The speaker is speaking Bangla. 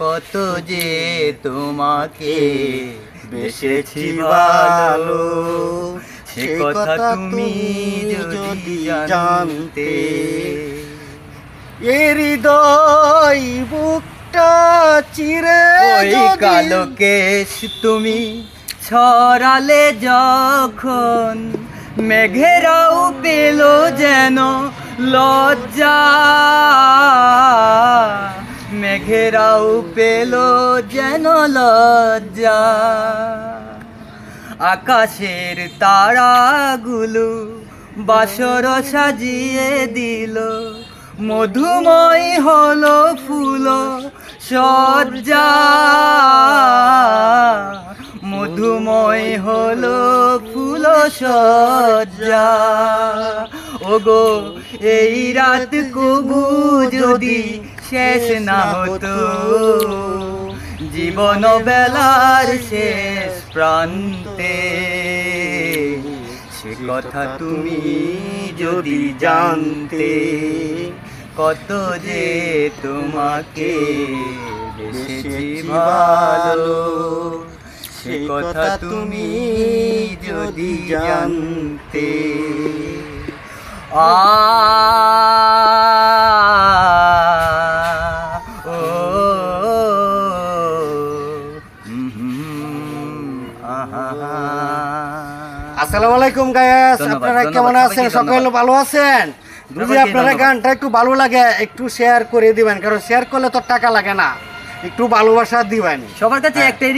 কত যে তোমাকে বেসেছি ভালো। সে কথা তুমি যদি জানতে। এ হৃদয় বুকটা চিরে ওই কালো কেশ তুমি ছড়ালে যখন মেঘেরাও পেল যেন লজ্জা। মেঘেরাও পেল যেন লজ্জা। আকাশের তারাগুলো বাসর সাজিয়ে দিল। মধুময় হলো ফুল সজ্জা। মধুময় হলো ফুল সজ্জা। ওগো, এই রাত কবু যদি শেষ না হতো। জীবন বেলার শেষ প্রান্তে। সে কথা তুমি যদি জানতে কত যে তোমাকে ভালো সে কথা তুমি যদি জানতে। আ আসসালামু আলাইকুম গায়েস আপনারা কেমন আছেন? সকলে ভালো আছেন? যদি আপনারা গানটা একটু ভালো লাগে একটু শেয়ার করে দিবেন কারণ শেয়ার করলে তো টাকা লাগে না। একটু ভালোবাসা দিবেন। সবার কাছে একটাই